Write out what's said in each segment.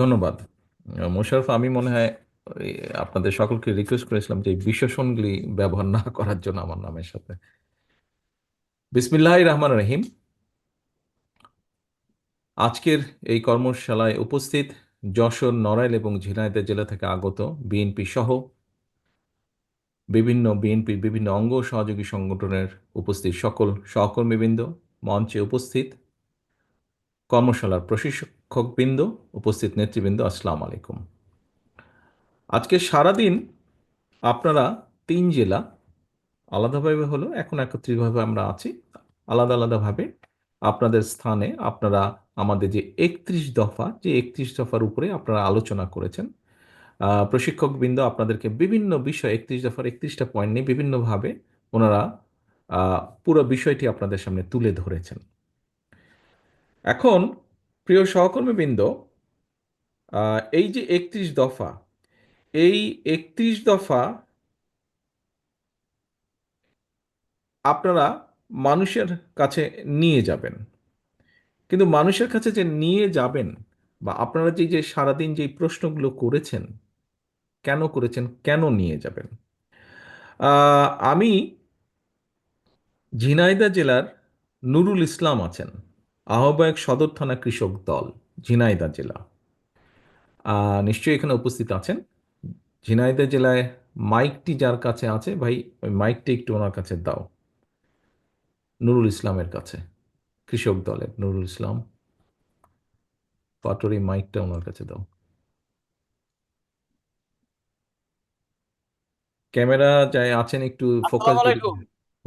ধন্যবাদ। মোশারফ আমি মনে হয় আপনাদের সকলকে রিকোয়েস্ট করেছিলাম যে বিশেষণগুলি ব্যবহার না করার জন্য আমার নামের সাথে। বিসমিল্লাহ রহমান রহিম। আজকের এই কর্মশালায় উপস্থিত যশোর, নড়াইল এবং ঝিনাইদহ জেলা থেকে আগত বিএনপি সহ বিভিন্ন বিএনপির বিভিন্ন অঙ্গ সহযোগী সংগঠনের উপস্থিত সকল সহকর্মীবৃন্দ মঞ্চে উপস্থিত। কর্মশালার প্রশিক্ষকবৃন্দ, উপস্থিত নেতৃবৃন্দ, আসসালামু আলাইকুম। আজকে সারাদিন আপনারা তিন জেলা আলাদাভাবে হলো, এখন একত্রিতভাবে আমরা আছি, আলাদা আলাদাভাবে আপনাদের স্থানে আপনারা আমাদের যে একত্রিশ দফা, যে একত্রিশ দফার উপরে আপনারা আলোচনা করেছেন প্রশিক্ষকবৃন্দ আপনাদেরকে বিভিন্ন বিষয় একত্রিশ দফার একত্রিশটা পয়েন্ট নিয়ে বিভিন্নভাবে ওনারা পুরো বিষয়টি আপনাদের সামনে তুলে ধরেছেন। এখন, প্রিয় সহকর্মীবৃন্দ এই যে একত্রিশ দফা, এই একত্রিশ দফা আপনারা মানুষের কাছে নিয়ে যাবেন। কিন্তু মানুষের কাছে যে নিয়ে যাবেন বা আপনারা যে যে সারাদিন যে প্রশ্নগুলো করেছেন, কেন করেছেন, কেন নিয়ে যাবেন? আমি ঝিনাইদা জেলার নুরুল ইসলাম আছেন। আহ্বায়ক সদর থানা কৃষক দল ঝিনাইদহ জেলা। নিশ্চয়ই এখানে উপস্থিত আছেন। ঝিনাইদহ জেলায় মাইকটি যার কাছে আছে ভাই ওই মাইকটি একটু ওনার কাছে দাও। নুরুল ইসলামের কাছে কৃষক দলের নুরুল ইসলাম। পাটোয়ারি মাইকটা ওনার কাছে দাও। ক্যামেরা যাই আছেন একটু ফোকাস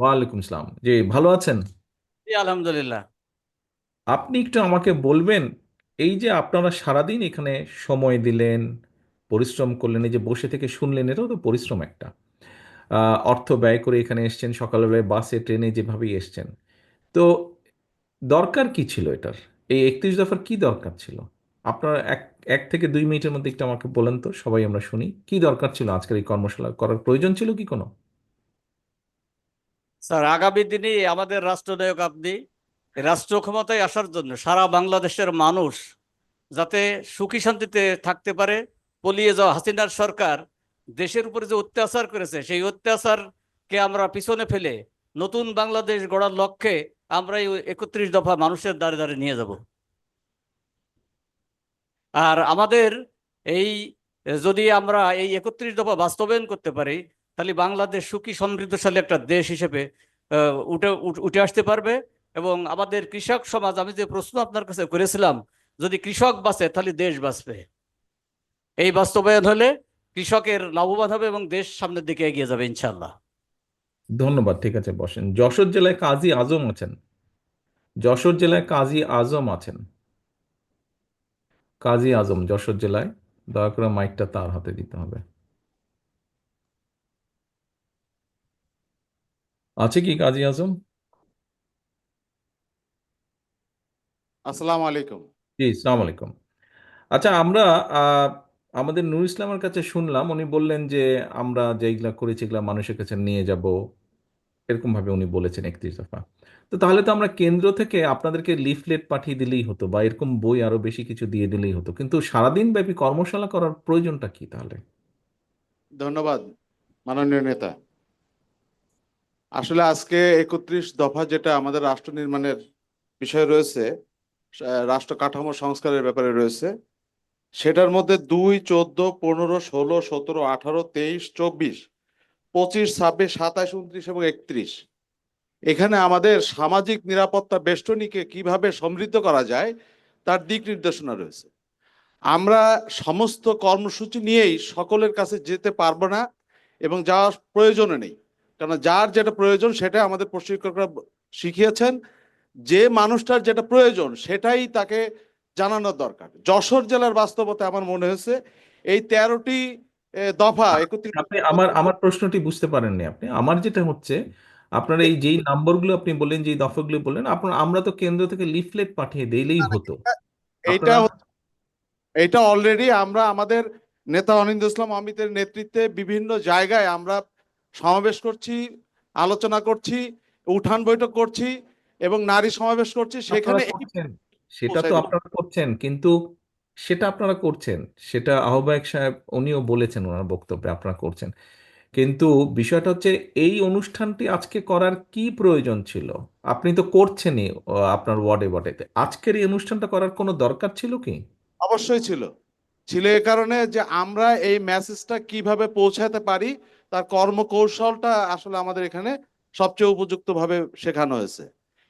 ওয়ালাইকুম আসসালাম। জি ভালো আছেন? জি আলহামদুলিল্লাহ। আপনি একটু আমাকে বলবেন, এই যে আপনারা সারাদিন এখানে সময় দিলেন, পরিশ্রম করলেন, এই যে বসে থেকে শুনলেন, এটাও তো পরিশ্রম একটা। অর্থ ব্যয় করে এখানে এসছেন, সকালবেলায় বাসে, ট্রেনে যেভাবেই এসছেন। তো দরকার কি ছিল এটার? এই একত্রিশ দফার কি দরকার ছিল? আপনার এক এক থেকে দুই মিনিটের মধ্যে একটু আমাকে বলেন তো, সবাই আমরা শুনি। কি দরকার ছিল আজকের এই কর্মশালা করার? প্রয়োজন ছিল কি কোনো? স্যার, আগামী দিনে আমাদের রাষ্ট্রনায়ক আপনি রাষ্ট্র ক্ষমতায় আসার জন্য সারা বাংলাদেশের মানুষ যাতে সুখী শান্তিতে থাকতে পারে, পলিয়ে যাওয়া হাসিনার সরকার দেশের উপরে যে অত্যাচার করেছে, সেই অত্যাচারকে আমরা পিছনে ফেলে নতুন বাংলাদেশ গড়ার লক্ষ্যে আমরা এই একত্রিশ দফা মানুষের দ্বারে দ্বারে নিয়ে যাব। আর আমাদের এই, যদি আমরা এই একত্রিশ দফা বাস্তবায়ন করতে পারি, তাহলে বাংলাদেশ সুখী সমৃদ্ধশালী একটা দেশ হিসেবে উঠে উঠে আসতে পারবে। এবং আমাদের কৃষক সমাজ, আমি যে প্রশ্ন আপনার কাছে করেছিলাম, যদি কৃষক বাঁচে, তাহলে দেশ বাঁচবে। এই বাস্তবায়ন হলে কৃষকের লাভবান হবে এবং দেশ সামনের দিকে এগিয়ে যাবে ইনশাল্লাহ ধন্যবাদ, ঠিক আছে, বসেন। যশোর জেলায় কাজী আজম আছেন। যশোর জেলায় কাজী আজম আছেন। কাজী আজম, যশোর জেলায়। দয়া করে মাইকটা তার হাতে দিতে হবে। আছে কি কাজী আজম? আসসালামু আলাইকুম। জি সালাম আলাইকুম। আচ্ছা আমরা আমাদের নূর ইসলামের কাছে শুনলাম উনি বললেন যে আমরা যেগুলা করেছি এগুলা মানুষের কাছে নিয়ে যাব। এরকম ভাবে উনি বলেছেন একত্রিশ দফা। তো তাহলে তো আমরা কেন্দ্র থেকে আপনাদেরকে লিফলেট পাঠিয়ে দিলেই হতো বা এরকম বই আরও বেশি কিছু দিয়ে দিলেই হতো। কিন্তু সারাদিন ব্যাপী কর্মশালা করার প্রয়োজনটা কি তাহলে? ধন্যবাদ মাননীয় নেতা। আসলে আজকে একত্রিশ দফা যেটা আমাদের রাষ্ট্র নির্মাণের বিষয় রয়েছে রাষ্ট্র কাঠামো সংস্কারের ব্যাপারে রয়েছে। সেটার মধ্যে দুই, চোদ্দ, পনেরো, ষোলো, সতেরো, আঠারো, তেইশ, চব্বিশ, পঁচিশ, ছাব্বিশ, সাতাশ, উনত্রিশ এবং একত্রিশ। এখানে আমাদের সামাজিক নিরাপত্তা বেষ্টনীকে কীভাবে সমৃদ্ধ করা যায়, তার দিক নির্দেশনা রয়েছে। আমরা সমস্ত কর্মসূচি নিয়েই সকলের কাছে যেতে পারব না এবং যাওয়ার প্রয়োজনও নেই। কারণ যার যেটা প্রয়োজন সেটা আমাদের প্রশিক্ষকরা শিখিয়েছেন। যে মানুষটার যেটা প্রয়োজন সেটাই তাকে জানানোর দরকার। যশোর জেলার বাস্তবতা আমার মনে হয়েছে এই তেরোটি দফা আপনি আমার আমার প্রশ্নটি বুঝতে পারেননি আপনি। আমার যেটা হচ্ছে আপনার এই যেই নাম্বারগুলো আপনি বললেন যেই দফাগুলো বললেন আপনার আমরা তো কেন্দ্র থেকে লিফলেট পাঠিয়ে দিলেই হতো। এটা এটা অলরেডি আমরা আমাদের নেতা অনিন্দ ইসলাম অমিতের নেতৃত্বে বিভিন্ন জায়গায় আমরা সমাবেশ করছি আলোচনা করছি উঠান বৈঠক করছি এবং নারী সমাবেশ করছি সেখানে। সেটা তো আপনারা করছেন কিন্তু সেটা আপনারা করছেন সেটা আহ্বায়ক সাহেব উনিও বলেছেন ওনার বক্তব্যে আপনারা করছেন। কিন্তু বিষয়টা হচ্ছে এই অনুষ্ঠানটি আজকে করার কি প্রয়োজন ছিল? আপনি তো করছেনই আপনার ওয়ার্ডে ওয়ার্ডেতে আজকের এই অনুষ্ঠানটা করার কোনো দরকার ছিল কি? অবশ্যই ছিল। ছিল এ কারণে যে আমরা এই মেসেজটা কীভাবে পৌঁছাতে পারি তার কর্মকৌশলটা আসলে আমাদের এখানে সবচেয়ে উপযুক্ত ভাবে শেখানো হয়েছে।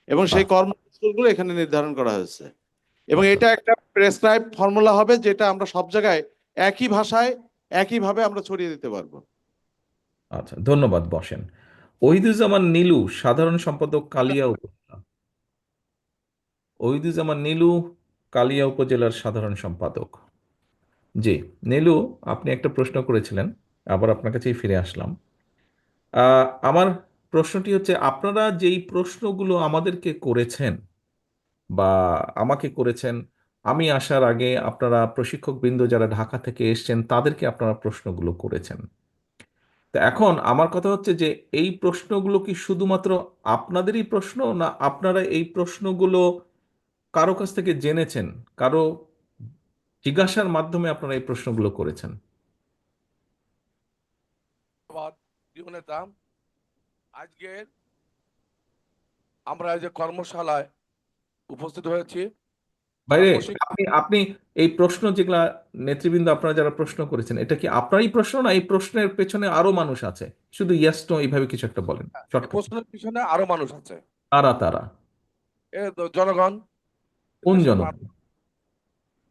এবং সেই কর্মকৌশলগুলো এখানে নির্ধারণ করা হয়েছে। এবং এটা একটা প্রেসক্রাইব ফর্মুলা হবে যেটা আমরা সব জায়গায় একই ভাষায় একইভাবে আমরা ছড়িয়ে দিতে পারব। আচ্ছা ধন্যবাদ বসেন। ওহিদুজ্জামান নীলু সাধারণ সম্পাদক কালিয়া উপজেলা। ওহিদুজ্জামান নীলু কালিয়া উপজেলার সাধারণ সম্পাদক। জি নীলু আপনি একটা প্রশ্ন করেছিলেন আবার আপনার কাছেই ফিরে আসলাম। আমার প্রশ্নটি হচ্ছে, আপনারা যেই প্রশ্নগুলো আমাদেরকে করেছেন বা আমাকে করেছেন, আমি আসার আগে আপনারা প্রশিক্ষকবৃন্দ যারা ঢাকা থেকে এসেছেন, তাদেরকে আপনারা প্রশ্নগুলো করেছেন। তো এখন আমার কথা হচ্ছে যে, এই প্রশ্নগুলো কি শুধুমাত্র আপনাদেরই প্রশ্ন না আপনারা এই প্রশ্নগুলো কারও কাছ থেকে জেনেছেন? কারও জিজ্ঞাসার মাধ্যমে আপনারা এই প্রশ্নগুলো করেছেন? প্রিয় নেতা আজকে আমরা এই যে কর্মশালায় উপস্থিত হয়েছি বাইরে আপনি আপনি এই প্রশ্ন যেগুলা নেতৃবৃন্দ আপনারা যারা প্রশ্ন করেছেন এটা কি আপনারই প্রশ্ন না এই প্রশ্নের পেছনে আরও মানুষ আছে? শুধু ইয়েস নো এইভাবে কিছু একটা বলেন প্রশ্নের পিছনে আরও মানুষ আছে। তারা তারা। জনগণ কোন দেশের জন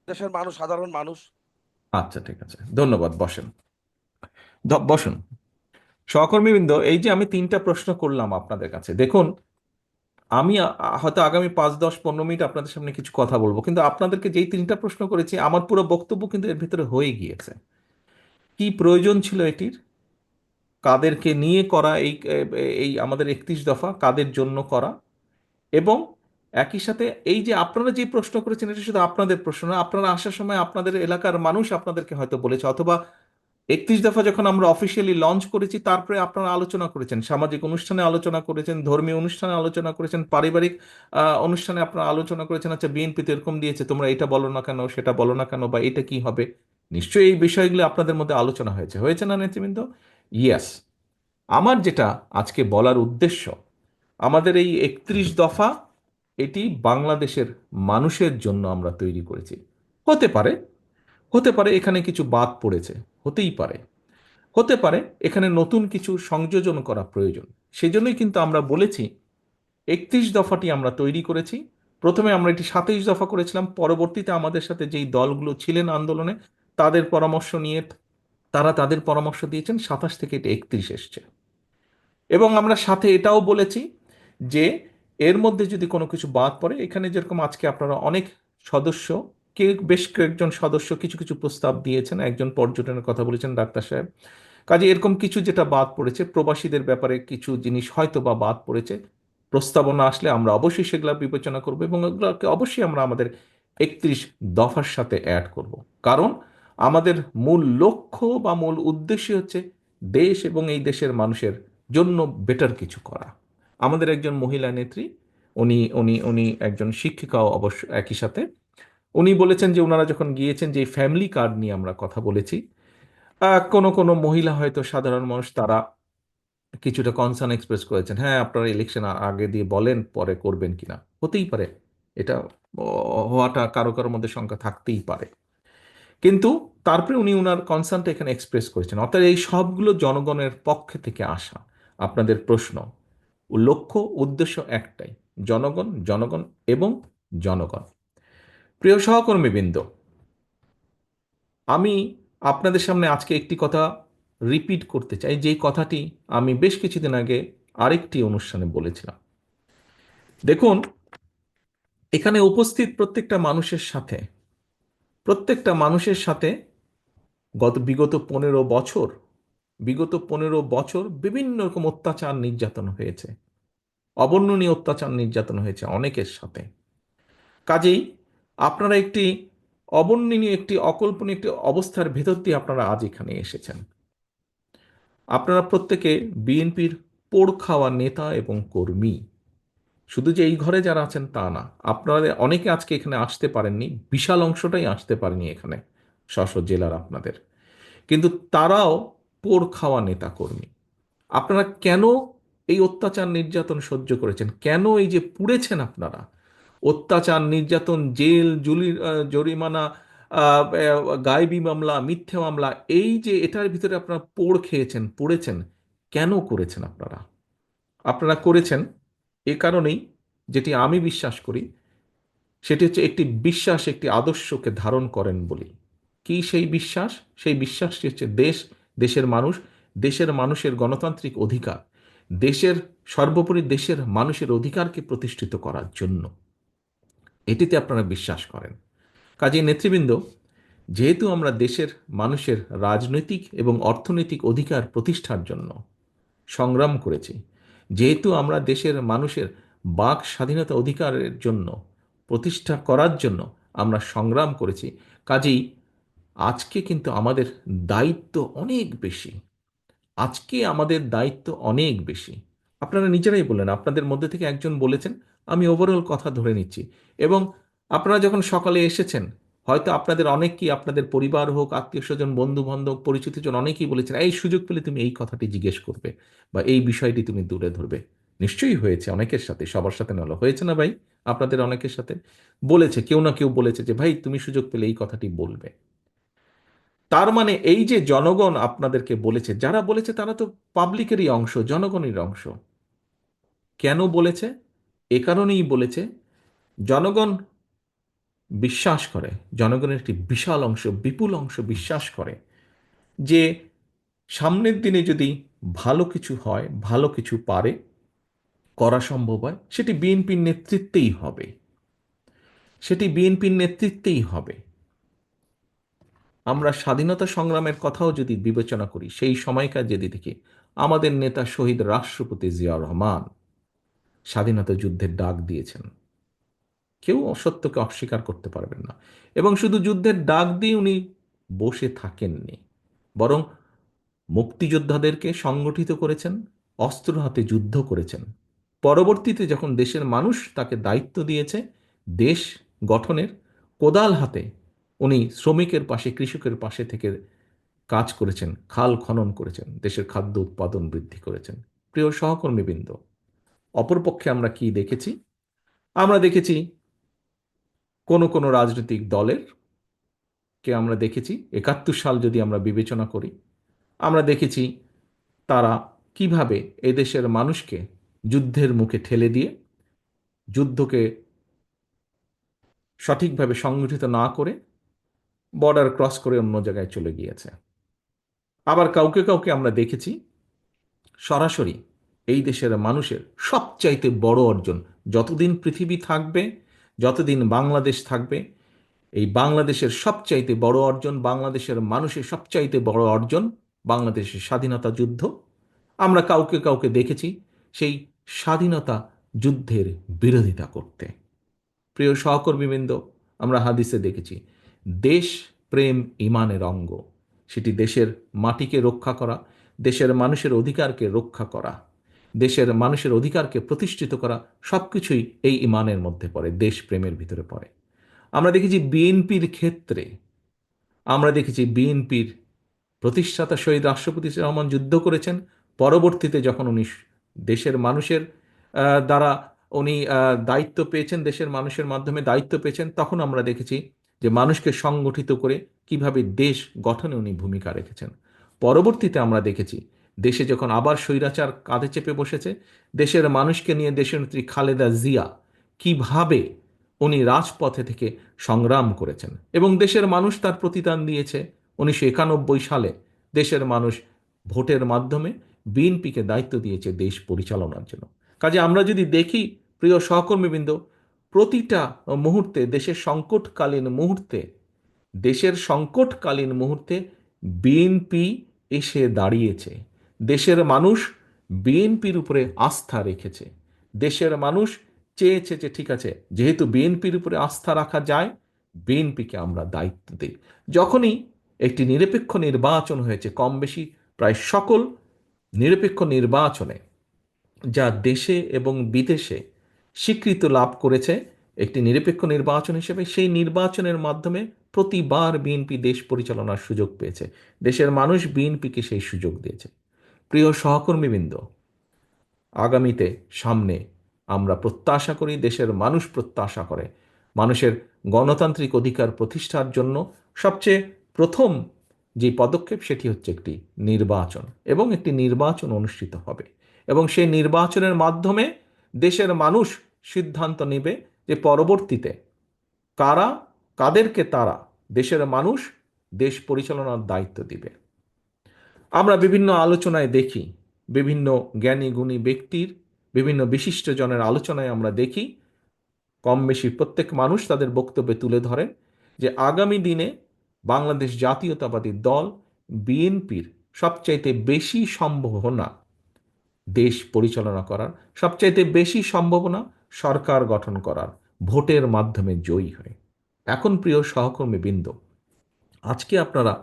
দেশের মানুষ সাধারণ মানুষ। আচ্ছা ঠিক আছে। ধন্যবাদ বসেন। বসুন। সহকর্মীবৃন্দ, এই যে আমি তিনটা প্রশ্ন করলাম আপনাদের কাছে, দেখুন, আমি হয়তো আগামী পাঁচ, দশ, পনেরো মিনিট আপনাদের সামনে কিছু কথা বলব, কিন্তু আপনাদেরকে যেই তিনটা প্রশ্ন করেছি, আমার পুরো বক্তব্য কিন্তু এর ভিতরে হয়ে গিয়েছে। কি প্রয়োজন ছিল এটির? কাদেরকে নিয়ে করা এই এই আমাদের একত্রিশ দফা, কাদের জন্য করা? এবং একই সাথে এই যে আপনারা যে প্রশ্ন করেছেন, এটা শুধু আপনাদের প্রশ্ন না, আপনারা আসার সময় আপনাদের এলাকার মানুষ আপনাদেরকে হয়তো বলেছে, অথবা একত্রিশ দফা যখন আমরা অফিসিয়ালি লঞ্চ করেছি, তারপরে আপনারা আলোচনা করেছেন, সামাজিক অনুষ্ঠানে আলোচনা করেছেন, ধর্মীয় অনুষ্ঠানে আলোচনা করেছেন, পারিবারিক অনুষ্ঠানে আপনারা আলোচনা করেছেন আচ্ছা বিএনপি তো এরকম দিয়েছে, তোমরা এটা বলো না কেন, সেটা বলো না কেন, বা এটা কি হবে? নিশ্চয়ই এই বিষয়গুলো আপনাদের মধ্যে আলোচনা হয়েছে। হয়েছে না নেতৃবৃন্দ? ইয়েস আমার যেটা আজকে বলার উদ্দেশ্য, আমাদের এই একত্রিশ দফা এটি বাংলাদেশের মানুষের জন্য আমরা তৈরি করেছি। হতে পারে হতে পারে এখানে কিছু বাদ পড়েছে, হতেই পারে। হতে পারে এখানে নতুন কিছু সংযোজন করা প্রয়োজন। সেজন্যই কিন্তু আমরা বলেছি, একত্রিশ দফাটি আমরা তৈরি করেছি। প্রথমে আমরা এটি সাতাইশ দফা করেছিলাম, পরবর্তীতে আমাদের সাথে যেই দলগুলো ছিলেন আন্দোলনে, তাদের পরামর্শ নিয়ে তারা তাদের পরামর্শ দিয়েছেন, সাতাশ থেকে এটা একত্রিশ এসছে। এবং আমরা সাথে এটাও বলেছি যে এর মধ্যে যদি কোনো কিছু বাদ পড়ে, এখানে যেরকম আজকে আপনারা অনেক সদস্য কে বেশ কয়েকজন সদস্য কিছু কিছু প্রস্তাব দিয়েছেন, একজন পর্যটনের কথা বলেছেন ডাক্তার সাহেব। কাজে এরকম কিছু যেটা বাদ পড়েছে, প্রবাসীদের ব্যাপারে কিছু জিনিস হয়তো বা বাদ পড়েছে, প্রস্তাবনা আসলে আমরা অবশ্যই সেগুলো বিবেচনা করব এবং এগুলোকে অবশ্যই আমরা আমাদের একত্রিশ দফার সাথে অ্যাড করব। কারণ আমাদের মূল লক্ষ্য বা মূল উদ্দেশ্য হচ্ছে দেশ এবং এই দেশের মানুষের জন্য বেটার কিছু করা। আমাদের একজন মহিলা নেত্রী, উনি উনি উনি একজন শিক্ষিকাও অবশ্য একই সাথে। উনি বলেছেন যে ওনারা যখন গিয়েছেন যে ফ্যামিলি কার্ড নিয়ে আমরা কথা বলেছি কোনো কোনো মহিলা হয়তো সাধারণ মানুষ তারা কিছুটা কনসার্ন এক্সপ্রেস করেছেন হ্যাঁ আপনারা ইলেকশন আগে দিয়ে বলেন, পরে করবেন কিনা? হতেই পারে। এটা হওয়াটা কারও কারোর মধ্যে সংখ্যা থাকতেই পারে। কিন্তু তারপরে উনি ওনার কনসার্নটা এখানে এক্সপ্রেস করেছেন। অর্থাৎ এই সবগুলো জনগণের পক্ষে থেকে আসা আপনাদের প্রশ্ন। লক্ষ্য, উদ্দেশ্য একটাই, জনগণ জনগণ এবং জনগণ। প্রিয় সহকর্মীবৃন্দ, আমি আপনাদের সামনে আজকে একটি কথা রিপিট করতে চাই। যেই কথাটি আমি বেশ কিছুদিন আগে আরেকটি অনুষ্ঠানে বলেছিলাম। দেখুন, এখানে উপস্থিত প্রত্যেকটা মানুষের সাথে, প্রত্যেকটা মানুষের সাথে গত বিগত পনেরো বছর, বিগত পনেরো বছর বিভিন্ন রকম অত্যাচার নির্যাতন হয়েছে। অবর্ণনীয় অত্যাচার নির্যাতন হয়েছে অনেকের সাথে। কাজেই আপনারা একটি অবর্ণনীয়, একটি অকল্পনীয়, একটি অবস্থার ভেতর দিয়ে আপনারা আজ এখানে এসেছেন। আপনারা প্রত্যেকে বিএনপির পোড় খাওয়া নেতা এবং কর্মী। শুধু যে এই ঘরে যারা আছেন তা না আপনারা অনেকে আজকে এখানে আসতে পারেননি, বিশাল অংশটাই আসতে পারেনি এখানে স্ব জেলার আপনাদের। কিন্তু তারাও পোড় খাওয়া নেতাকর্মী আপনারা কেন এই অত্যাচার নির্যাতন সহ্য করেছেন? কেন এই যে পুড়েছেন আপনারা? অত্যাচার, নির্যাতন, জেল, জুলি জরিমানা গায়েবী মামলা, মিথ্যে মামলা, এই যে এটার ভিতরে আপনারা পোড় খেয়েছেন, পড়েছেন, কেন করেছেন আপনারা? আপনারা করেছেন এ কারণেই যেটি আমি বিশ্বাস করি, সেটি হচ্ছে একটি বিশ্বাস, একটি আদর্শকে ধারণ করেন বলি। কি সেই বিশ্বাস? সেই বিশ্বাসটি হচ্ছে দেশ, দেশের মানুষ, দেশের মানুষের গণতান্ত্রিক অধিকার, দেশের, সর্বোপরি দেশের মানুষের অধিকারকে প্রতিষ্ঠিত করার জন্য। এটিতে আপনারা বিশ্বাস করেন। কাজে নেতৃবৃন্দ, যেহেতু আমরা দেশের মানুষের রাজনৈতিক এবং অর্থনৈতিক অধিকার প্রতিষ্ঠার জন্য সংগ্রাম করেছি, যেহেতু আমরা দেশের মানুষের বাক স্বাধীনতা অধিকারের জন্য প্রতিষ্ঠা করার জন্য আমরা সংগ্রাম করেছি, কাজেই আজকে কিন্তু আমাদের দায়িত্ব অনেক বেশি। আজকে আমাদের দায়িত্ব অনেক বেশি। আপনারা নিজেরাই বললেন, আপনাদের মধ্যে থেকে একজন বলেছেন, আমি ওভারঅল কথা ধরে নিচ্ছি। এবং আপনারা যখন সকালে এসেছেন, হয়তো আপনাদের অনেকেই আপনাদের পরিবার হোক আত্মীয় স্বজন বন্ধু বান্ধব পরিচিতজন অনেকেই বলেছেন, এই সুযোগ পেলে তুমি এই কথাটি জিজ্ঞেস করবে বা এই বিষয়টি তুমি দূরে ধরবে। নিশ্চয়ই হয়েছে অনেকের সাথে, সবার সাথে নলো হয়েছে না ভাই, আপনাদের অনেকের সাথে বলেছে, কেউ না কেউ বলেছে যে, ভাই, তুমি সুযোগ পেলে এই কথাটি বলবে। তার মানে এই যে জনগণ আপনাদেরকে বলেছে, যারা বলেছে তারা তো পাবলিকেরই অংশ, জনগণের অংশ। কেন বলেছে? এ কারণেই বলেছে, জনগণ বিশ্বাস করে, জনগণের একটি বিশাল অংশ, বিপুল অংশ বিশ্বাস করে যে সামনের দিনে যদি ভালো কিছু হয়, ভালো কিছু পারে, করা সম্ভব হয়, সেটি বিএনপির নেতৃত্বেই হবে। সেটি বিএনপির নেতৃত্বেই হবে। আমরা স্বাধীনতা সংগ্রামের কথাও যদি বিবেচনা করি, সেই সময়কার যদি দেখি আমাদের নেতা শহীদ রাষ্ট্রপতি জিয়া রহমান স্বাধীনতা যুদ্ধের ডাক দিয়েছেন। কেউ অসত্যকে অস্বীকার করতে পারবেন না। এবং শুধু যুদ্ধের ডাক দিয়ে উনি বসে থাকেননি, বরং মুক্তিযোদ্ধাদেরকে সংগঠিত করেছেন, অস্ত্র হাতে যুদ্ধ করেছেন। পরবর্তীতে যখন দেশের মানুষ তাকে দায়িত্ব দিয়েছে, দেশ গঠনের কোদাল হাতে উনি শ্রমিকের পাশে, কৃষকের পাশে থেকে কাজ করেছেন, খাল খনন করেছেন, দেশের খাদ্য উৎপাদন বৃদ্ধি করেছেন। প্রিয় সহকর্মীবৃন্দ অপরপক্ষে আমরা কি দেখেছি? আমরা দেখেছি কোন কোন রাজনৈতিক দলের কে আমরা দেখেছি, একাত্তর সাল যদি আমরা বিবেচনা করি, আমরা দেখেছি তারা কীভাবে এদেশের মানুষকে যুদ্ধের মুখে ঠেলে দিয়ে, যুদ্ধকে সঠিকভাবে সংগঠিত না করে বর্ডার ক্রস করে অন্য জায়গায় চলে গিয়েছে। আবার কাউকে কাউকে আমরা দেখেছি সরাসরি এই দেশের মানুষের সবচাইতে বড় অর্জন। যতদিন পৃথিবী থাকবে, যতদিন বাংলাদেশ থাকবে, এই বাংলাদেশের সবচাইতে বড় অর্জন, বাংলাদেশের মানুষের সবচাইতে বড় অর্জন বাংলাদেশের স্বাধীনতা যুদ্ধ। আমরা কাউকে কাউকে দেখেছি সেই স্বাধীনতা যুদ্ধের বিরোধিতা করতে। প্রিয় সহকর্মীবৃন্দ, আমরা হাদিসে দেখেছি, দেশ প্রেম ইমানের অঙ্গ। সেটি দেশের মাটিকে রক্ষা করা, দেশের মানুষের অধিকারকে রক্ষা করা। দেশের মানুষের অধিকারকে প্রতিষ্ঠিত করা সব কিছুই এই ইমানের মধ্যে পড়ে দেশ প্রেমের ভিতরে পড়ে। আমরা দেখেছি বিএনপির ক্ষেত্রে, আমরা দেখেছি বিএনপির প্রতিষ্ঠাতা শহীদ রাষ্ট্রপতি রহমান যুদ্ধ করেছেন, পরবর্তীতে যখন উনি দেশের মানুষের দ্বারা উনি দায়িত্ব পেয়েছেন, দেশের মানুষের মাধ্যমে দায়িত্ব পেয়েছেন, তখন আমরা দেখেছি যে মানুষকে সংগঠিত করে কীভাবে দেশ গঠনে উনি ভূমিকা রেখেছেন। পরবর্তীতে আমরা দেখেছি দেশে যখন আবার স্বৈরাচার কাঁধে চেপে বসেছে, দেশের মানুষকে নিয়ে দেশের দেশনেত্রী খালেদা জিয়া কীভাবে উনি রাজপথে থেকে সংগ্রাম করেছেন এবং দেশের মানুষ তার প্রতিদান দিয়েছে, উনিশশো একানব্বই সালে দেশের মানুষ ভোটের মাধ্যমে বিএনপিকে দায়িত্ব দিয়েছে দেশ পরিচালনার জন্য। কাজে আমরা যদি দেখি, প্রিয় সহকর্মীবৃন্দ, প্রতিটা মুহূর্তে, দেশের সংকটকালীন মুহূর্তে, দেশের সংকটকালীন মুহূর্তে বিএনপি এসে দাঁড়িয়েছে। দেশের মানুষ বিএনপির উপরে আস্থা রেখেছে। দেশের মানুষ চেয়েছে যে ঠিক আছে, যেহেতু বিএনপির উপরে আস্থা রাখা যায়, বিএনপিকে আমরা দায়িত্ব দিই। যখনই একটি নিরপেক্ষ নির্বাচন হয়েছে কম বেশি প্রায় সকল নিরপেক্ষ নির্বাচনে যা দেশে এবং বিদেশে স্বীকৃত লাভ করেছে, একটি নিরপেক্ষ নির্বাচন হিসেবে সেই নির্বাচনের মাধ্যমে প্রতিবার বিএনপি দেশ পরিচালনার সুযোগ পেয়েছে। দেশের মানুষ বিএনপিকে সেই সুযোগ দিয়েছে। প্রিয় সহকর্মীবৃন্দ, আগামীতে সামনে আমরা প্রত্যাশা করি দেশের মানুষ প্রত্যাশা করে। মানুষের গণতান্ত্রিক অধিকার প্রতিষ্ঠার জন্য সবচেয়ে প্রথম যে পদক্ষেপ সেটি হচ্ছে একটি নির্বাচন এবং একটি নির্বাচন অনুষ্ঠিত হবে এবং সেই নির্বাচনের মাধ্যমে দেশের মানুষ সিদ্ধান্ত নেবে যে পরবর্তীতে কারা, কাদেরকে তারা দেশের মানুষ দেশ পরিচালনার দায়িত্ব দিবে। আমরা বিভিন্ন আলোচনায় দেখি, বিভিন্ন জ্ঞানী গুণী ব্যক্তির, বিভিন্ন বিশিষ্টজনের আলোচনায় আমরা দেখি, কম বেশি প্রত্যেক মানুষ তাদের বক্তব্যে তুলে ধরেন যে আগামী দিনে বাংলাদেশ জাতীয়তাবাদী দল, বিএনপির সবচাইতে বেশি সম্ভাবনা দেশ পরিচালনা করার, সবচাইতে বেশি সম্ভাবনা সরকার গঠন করার, ভোটের মাধ্যমে জয়ী হয়। এখন প্রিয় সহকর্মী বৃন্দ আজকে আপনারা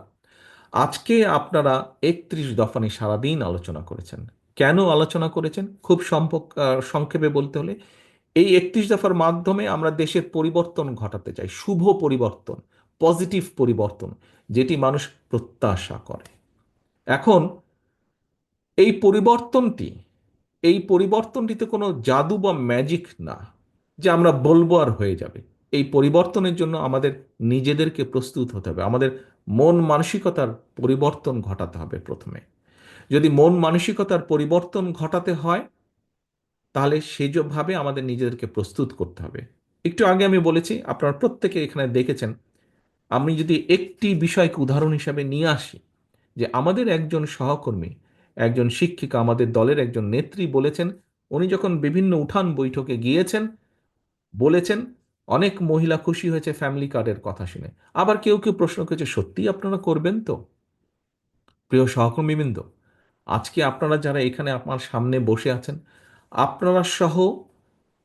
আজকে আপনারা একত্রিশ দফা নিয়ে সারাদিন আলোচনা করেছেন। কেন আলোচনা করেছেন? খুব সম্পর্ক সংক্ষেপে বলতে হলে, এই একত্রিশ দফার মাধ্যমে আমরা দেশের পরিবর্তন ঘটাতে চাই, শুভ পরিবর্তন, পজিটিভ পরিবর্তন, যেটি মানুষ প্রত্যাশা করে। এখন, এই পরিবর্তনটি, এই পরিবর্তনটিতে কোনো জাদু বা ম্যাজিক না, যে আমরা বলব আর হয়ে যাবে। এই পরিবর্তনের জন্য আমাদের নিজেদেরকে প্রস্তুত হতে হবে, আমাদের মন মানসিকতার পরিবর্তন ঘটাতে হবে প্রথমে। যদি মন মানসিকতার পরিবর্তন ঘটাতে হয়, তাহলে সেভাবে আমাদের নিজেদেরকে প্রস্তুত করতে হবে। একটু আগে আমি বলেছি, আপনারা প্রত্যেকে এখানে দেখেছেন, আমি যদি একটি বিষয়কে উদাহরণ হিসাবে নিয়ে আসি, যে আমাদের একজন সহকর্মী, একজন শিক্ষিকা, আমাদের দলের একজন নেত্রী বলেছেন, উনি যখন বিভিন্ন উঠান বৈঠকে গিয়েছেন, বলেছেন অনেক মহিলা খুশি হয়েছে ফ্যামিলি কার্ডের কথা শুনে। আবার কেউ কেউ প্রশ্ন করেছে সত্যি আপনারা করবেন তো? প্রিয় সহকর্মীবৃন্দ, আজকে আপনারা যারা এখানে আমার সামনে বসে আছেন, আপনারা সহ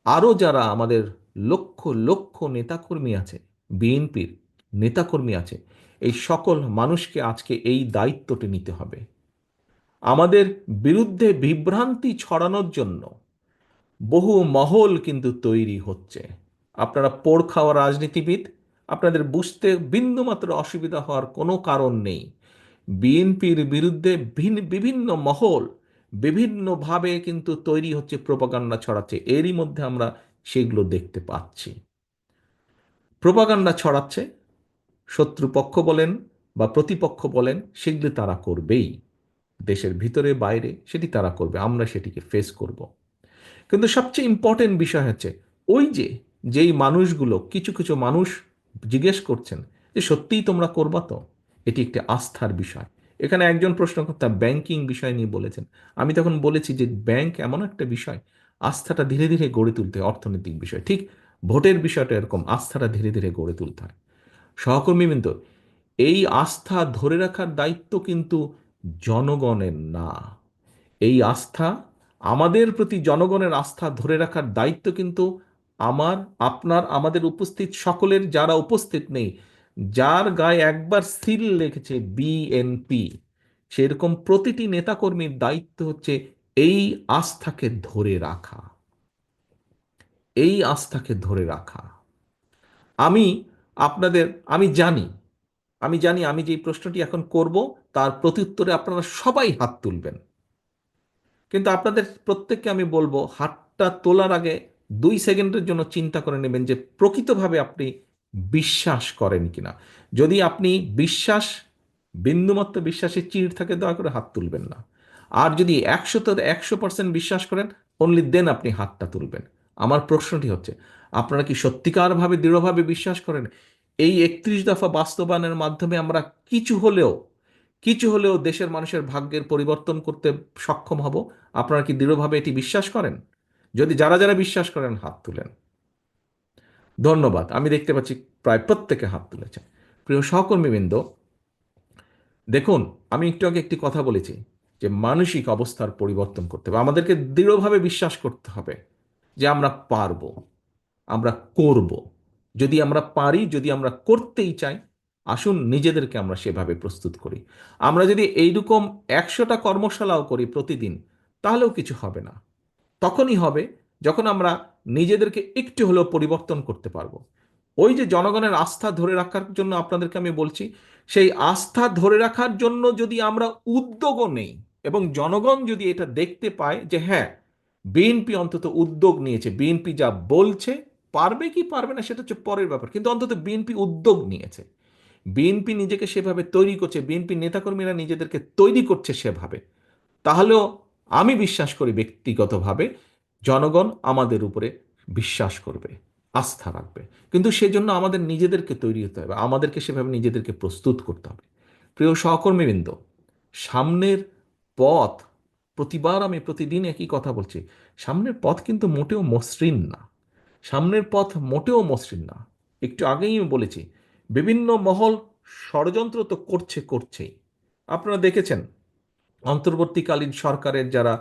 আরও যারা আমাদের লক্ষ লক্ষ নেতাকর্মী আছে, বিএনপির নেতাকর্মী আছে, এই সকল মানুষকে আজকে এই দায়িত্বটি নিতে হবে। আমাদের বিরুদ্ধে বিভ্রান্তি ছড়ানোর জন্য বহু মহল কিন্তু তৈরি হচ্ছে। আপনারা পোড় খাওয়া রাজনীতিবিদ, আপনাদের বুঝতে বিন্দুমাত্র অসুবিধা হওয়ার কোনো কারণ নেই। বিএনপির বিরুদ্ধে ভিন- বিভিন্ন মহল বিভিন্নভাবে কিন্তু তৈরি হচ্ছে, প্রপাগান্ডা ছড়াচ্ছে। এরই মধ্যে আমরা সেগুলো দেখতে পাচ্ছি। প্রপাগান্ডা ছড়াচ্ছে, শত্রুপক্ষ বলেন বা প্রতিপক্ষ বলেন, সেগুলি তারা করবেই। দেশের ভিতরে বাইরে সেটি তারা করবে, আমরা সেটিকে ফেস করব। কিন্তু সবচেয়ে ইম্পর্টেন্ট বিষয় হচ্ছে, ওই যে যেই মানুষগুলো, কিছু কিছু মানুষ জিজ্ঞেস করছেন যে, সত্যিই তোমরা করবা তো? এটি একটি আস্থার বিষয়। এখানে একজন প্রশ্নকর্তা ব্যাংকিং বিষয় নিয়ে বলেছেন। আমি তখন বলেছি যে, ব্যাংক এমন একটা বিষয়, আস্থাটা ধীরে ধীরে গড়ে তুলতে অর্থনৈতিক বিষয়। ঠিক ভোটের বিষয়টা এরকম, আস্থাটা ধীরে ধীরে গড়ে তুলতে হয়। সহকর্মীবৃন্দ এই আস্থা ধরে রাখার দায়িত্ব কিন্তু জনগণের না। এই আস্থা, আমাদের প্রতি জনগণের আস্থা ধরে রাখার দায়িত্ব কিন্তু আমার, আপনার, আমাদের উপস্থিত সকলের যারা উপস্থিত নেই, যার গায়ে একবার সিল লেগেছে বিএনপি সেরকম প্রতিটি নেতাকর্মীর দায়িত্ব হচ্ছে এই আস্থাকে ধরে রাখা। এই আস্থাকে ধরে রাখা। আমি আপনাদের, আমি জানি আমি জানি, আমি যে প্রশ্নটি এখন করব, তার প্রত্যুত্তরে আপনারা সবাই হাত তুলবেন। কিন্তু আপনাদের প্রত্যেককে আমি বলব, হাতটা তোলার আগে দুই সেকেন্ডের জন্য চিন্তা করে নেবেন যে প্রকৃতভাবে আপনি বিশ্বাস করেন কিনা। যদি আপনি বিশ্বাস, বিন্দুমাত্র বিশ্বাসে চিড় থাকে, দয়া করে হাত তুলবেন না। আর যদি একশো তো একশো পার্সেন্ট বিশ্বাস করেন অনলি দেন আপনি হাতটা তুলবেন। আমার প্রশ্নটি হচ্ছে, আপনারা কি সত্যিকারভাবে, দৃঢ়ভাবে বিশ্বাস করেন? এই একত্রিশ দফা বাস্তবায়নের মাধ্যমে আমরা কিছু হলেও কিছু হলেও দেশের মানুষের ভাগ্যের পরিবর্তন করতে সক্ষম হব? আপনারা কি দৃঢ়ভাবে এটি বিশ্বাস করেন? যদি যারা যারা বিশ্বাস করেন, হাত তুলেন। ধন্যবাদ। আমি দেখতে পাচ্ছি প্রায় প্রত্যেকে হাত তুলেছেন প্রিয় সহকর্মীবৃন্দ, দেখুন, আমি একটু আগে একটি কথা বলেছি যে মানসিক অবস্থার পরিবর্তন করতে হবে। আমাদেরকে দৃঢ়ভাবে বিশ্বাস করতে হবে যে আমরা পারব, আমরা করব। যদি আমরা পারি, যদি আমরা করতেই চাই, আসুন নিজেদেরকে আমরা সেভাবে প্রস্তুত করি। আমরা যদি এইরকম একশোটা কর্মশালাও করি প্রতিদিন, তাহলেও কিছু হবে না। তখনই হবে যখন আমরা নিজেদেরকে একটু হলেও পরিবর্তন করতে পারব। ওই যে জনগণের আস্থা ধরে রাখার জন্য আপনাদেরকে আমি বলছি, সেই আস্থা ধরে রাখার জন্য যদি আমরা উদ্যোগও নেই এবং জনগণ যদি এটা দেখতে পায় যে হ্যাঁ বিএনপি অন্তত উদ্যোগ নিয়েছে বিএনপি যা বলছে, পারবে কি পারবে না সেটা হচ্ছে পরের ব্যাপার। কিন্তু অন্তত বিএনপি উদ্যোগ নিয়েছে। বিএনপি নিজেকে সেভাবে তৈরি করছে বিএনপি নেতাকর্মীরা নিজেদেরকে তৈরি করছে সেভাবে। তাহলেও আমি বিশ্বাস করি ব্যক্তিগতভাবে জনগণ আমাদের উপরে বিশ্বাস করবে, আস্থা রাখবে। কিন্তু সেজন্য আমাদের নিজেদেরকে তৈরি হতে হবে, আমাদেরকে সেভাবে নিজেদেরকে প্রস্তুত করতে হবে। প্রিয় সহকর্মীবৃন্দ, সামনের পথ, প্রতিবার আমি প্রতিদিন একই কথা বলছি, সামনের পথ কিন্তু মোটেও মসৃণ না। সামনের পথ মোটেও মসৃণ না। একটু আগেই আমি বলেছি, বিভিন্ন মহল ষড়যন্ত্র তো করছে করছেই। আপনারা দেখেছেন অন্তর্বর্তীকালীন সরকারের যারা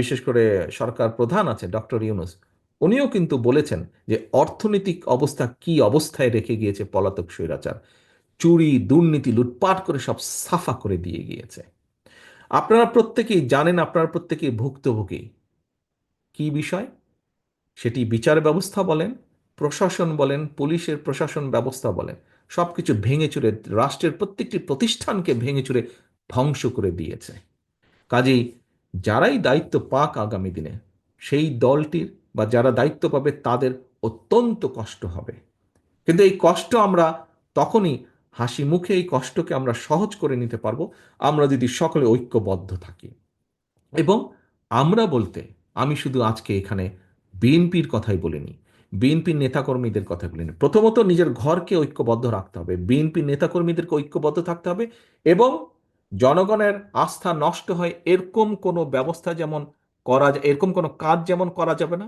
বিশেষ করে সরকার প্রধান আছে ডক্টর ইউনুস, উনিও কিন্তু বলেছেন যে অর্থনৈতিক অবস্থা কি অবস্থায় রেখে গিয়েছে পলাতক স্বৈরাচার। চুরি, দুর্নীতি, লুটপাট করে সব সাফা করে দিয়ে গিয়েছে। আপনারা প্রত্যেকেই জানেন, আপনারা প্রত্যেকেই ভুক্তভোগী। কি বিষয়? সেটি বিচার ব্যবস্থা বলেন, প্রশাসন বলেন, পুলিশের প্রশাসন ব্যবস্থা বলেন। সব কিছু ভেঙে চুরে, রাষ্ট্রের প্রত্যেকটি প্রতিষ্ঠানকে ভেঙে চুরে ধ্বংস করে দিয়েছে। কাজেই যারাই দায়িত্ব পাক আগামী দিনে, সেই দলটির বা যারা দায়িত্ব পাবে তাদের অত্যন্ত কষ্ট হবে। কিন্তু এই কষ্ট আমরা তখনই, হাসি মুখে এই কষ্টকে আমরা সহজ করে নিতে পারব, আমরা যদি সকলে ঐক্যবদ্ধ থাকি। এবং আমরা বলতে, আমি শুধু আজকে এখানে বিএনপির কথাই বলিনি, বিএনপির নেতাকর্মীদের কথা বলিনি। প্রথমত নিজের ঘরকে ঐক্যবদ্ধ রাখতে হবে, বিএনপির নেতাকর্মীদেরকে ঐক্যবদ্ধ থাকতে হবে এবং জনগণের আস্থা নষ্ট হয়, এরকম কোনো ব্যবস্থা যেমন করা এরকম কোনো কাজ যেমন করা যাবে না,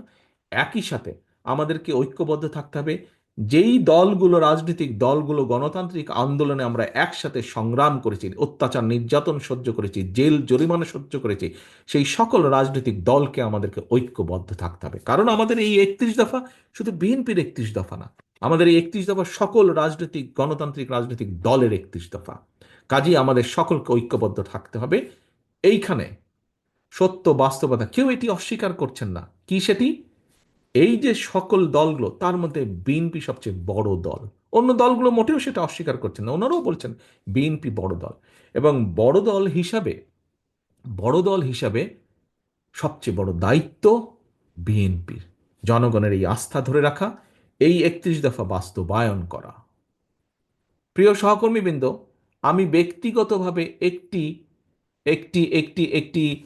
একই সাথে আমাদেরকে ঐক্যবদ্ধ থাকতে হবে। যেই দলগুলো, রাজনৈতিক দলগুলো, গণতান্ত্রিক আন্দোলনে আমরা একসাথে সংগ্রাম করেছি, অত্যাচার, নির্যাতন সহ্য করেছি, জেল, জরিমানা সহ্য করেছি, সেই সকল রাজনৈতিক দলকে আমাদেরকে ঐক্যবদ্ধ থাকতে হবে। কারণ আমাদের এই একত্রিশ দফা শুধু বিএনপির একত্রিশ দফা না, আমাদের এই একত্রিশ দফা সকল রাজনৈতিক, গণতান্ত্রিক রাজনৈতিক দলের একত্রিশ দফা। কাজেই আমাদের সকলকে ঐক্যবদ্ধ থাকতে হবে। এইখানে সত্য, বাস্তবতা, কেউ এটি অস্বীকার করছেন না। কি সেটি? এই যে সকল দলগুলো, তার মধ্যে বিএনপি সবচেয়ে বড় দল। অন্য দলগুলো মোটেও সেটা অস্বীকার করছেন না। ওনারাও বলছেন বিএনপি বড় দল। এবং বড় দল হিসাবে, বড় দল হিসাবে সবচেয়ে বড় দায়িত্ব বিএনপির। জনগণের এই আস্থা ধরে রাখা, এই একত্রিশ দফা বাস্তবায়ন করা। প্রিয় সহকর্মীবৃন্দ আমি ব্যক্তিগতভাবে একটি একটি একটি একটি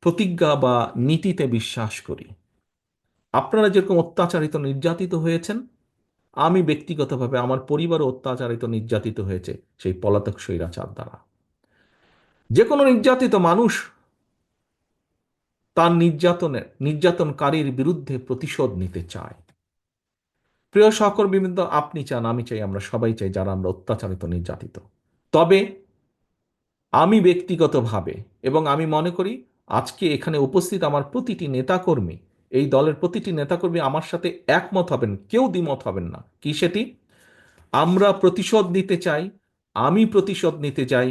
প্রতিজ্ঞা বা নীতিতে বিশ্বাস করি। আপনারা যেরকম অত্যাচারিত নির্যাতিত হয়েছেন, আমি ব্যক্তিগতভাবে আমার পরিবারও অত্যাচারিত নির্যাতিত হয়েছে সেই পলাতক স্বৈরাচার দ্বারা। যে কোনো নির্যাতিত মানুষ তার নির্যাতনের, নির্যাতনকারীর বিরুদ্ধে প্রতিশোধ নিতে চায়। প্রিয় সহকর্মীবৃন্দ, আপনি চান, আমি চাই, আমরা সবাই চাই, যারা আমরা অত্যাচারিত, নির্যাতিত। তবে আমি ব্যক্তিগতভাবে এবং আমি মনে করি আজকে এখানে উপস্থিত আমার প্রতিটি নেতাকর্মী, এই দলের প্রতিটি নেতাকর্মী আমার সাথে একমত হবেন, কেউ দ্বিমত হবেন না। কি সেটি? আমরা প্রতিশোধ নিতে চাই, আমি প্রতিশোধ নিতে চাই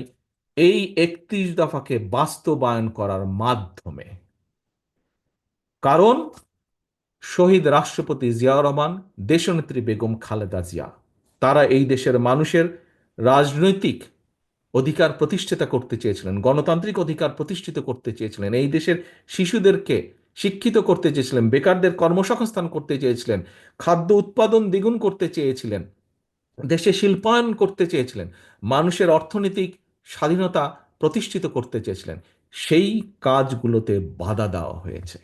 এই একত্রিশ দফাকে বাস্তবায়ন করার মাধ্যমে। কারণ শহীদ রাষ্ট্রপতি জিয়াউর রহমান, দেশনেত্রী বেগম খালেদা জিয়া, তারা এই দেশের মানুষের রাজনৈতিক অধিকার প্রতিষ্ঠিত করতে চেয়েছিলেন, গণতান্ত্রিক অধিকার প্রতিষ্ঠিত করতে চেয়েছিলেন, এই দেশের শিশুদেরকে শিক্ষিত করতে চেয়েছিলেন, বেকারদের কর্মসংস্থান করতে চেয়েছিলেন, খাদ্য উৎপাদন দ্বিগুণ করতে চেয়েছিলেন, দেশে শিল্পায়ন করতে চেয়েছিলেন, মানুষের অর্থনৈতিক স্বাধীনতা প্রতিষ্ঠিত করতে চেয়েছিলেন, সেই কাজগুলোতে বাধা দেওয়া হয়েছে।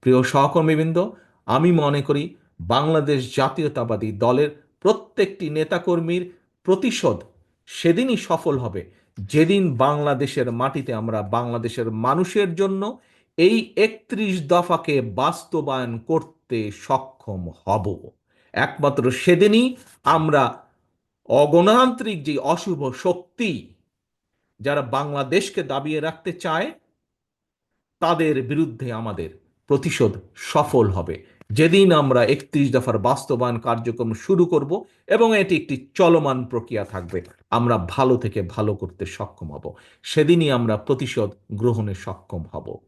প্রিয় সহকর্মীবৃন্দ, আমি মনে করি বাংলাদেশ জাতীয়তাবাদী দলের প্রত্যেকটি নেতাকর্মীর প্রতিশোধ সেদিনই সফল হবে। যেদিন বাংলাদেশের মাটিতে আমরা বাংলাদেশের মানুষের জন্য এই একত্রিশ দফাকে বাস্তবায়ন করতে সক্ষম হব। একমাত্র সেদিনই আমরা অগণতান্ত্রিক যে অশুভ শক্তি যারা বাংলাদেশকে দাবিয়ে রাখতে চায়, তাদের বিরুদ্ধে আমাদের প্রতিশোধ সফল হবে। যেদিন আমরা একত্রিশ দফার বাস্তবায়ন কার্যক্রম শুরু করব এবং এটি একটি চলমান প্রক্রিয়া থাকবে, আমরা ভালো থেকে ভালো করতে সক্ষম হব। সেদিনই আমরা প্রতিশোধ গ্রহণে সক্ষম হব।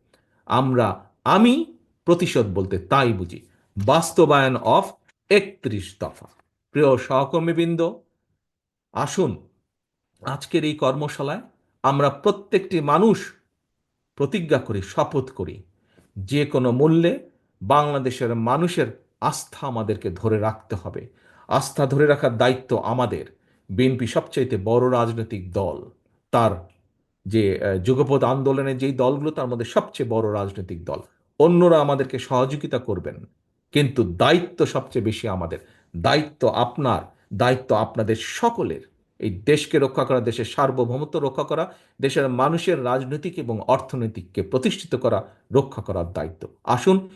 আমরা, আমি প্রতিশোধ বলতে তাই বুঝি, বাস্তবায়ন অফ একত্রিশ দফা। প্রিয় সহকর্মীবৃন্দ, আসুন আজকের এই কর্মশালায় আমরা প্রত্যেকটি মানুষ প্রতিজ্ঞা করি, শপথ করি, যে কোনো মূল্যে বাংলাদেশের মানুষের আস্থা আমাদেরকে ধরে রাখতে হবে। আস্থা ধরে রাখার দায়িত্ব আমাদের। বিএনপি সবচাইতে বড় রাজনৈতিক দল। তার যে আহ, যুগপৎ আন্দোলনের যেই দলগুলো তার মধ্যে সবচেয়ে বড় রাজনৈতিক দল। অন্যরা আমাদেরকে সহযোগিতা করবেন। কিন্তু দায়িত্ব সবচেয়ে বেশি আমাদের। দায়িত্ব আপনার দায়িত্ব আপনাদের সকলের। এই দেশকে রক্ষা করা দেশের সার্বভৌমত্ব রক্ষা করা দেশের মানুষের রাজনৈতিক এবং অর্থনৈতিককে প্রতিষ্ঠিত করা রক্ষা করার দায়িত্ব। আসুন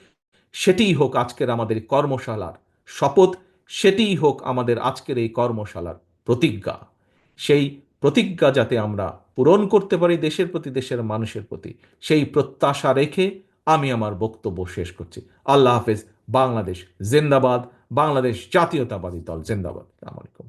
সেটিই হোক আজকের আমাদের কর্মশালার শপথ, সেটিই হোক আমাদের আজকের এই কর্মশালার প্রতিজ্ঞা। সেই প্রতিজ্ঞা যাতে আমরা পূরণ করতে পারি দেশের প্রতি, দেশের মানুষের প্রতি, সেই প্রত্যাশা রেখে আমি আমার বক্তব্য শেষ করছি। আল্লাহ হাফেজ, বাংলাদেশ জিন্দাবাদ, বাংলাদেশ জাতীয়তাবাদী দল জিন্দাবাদ। আলাইকুম।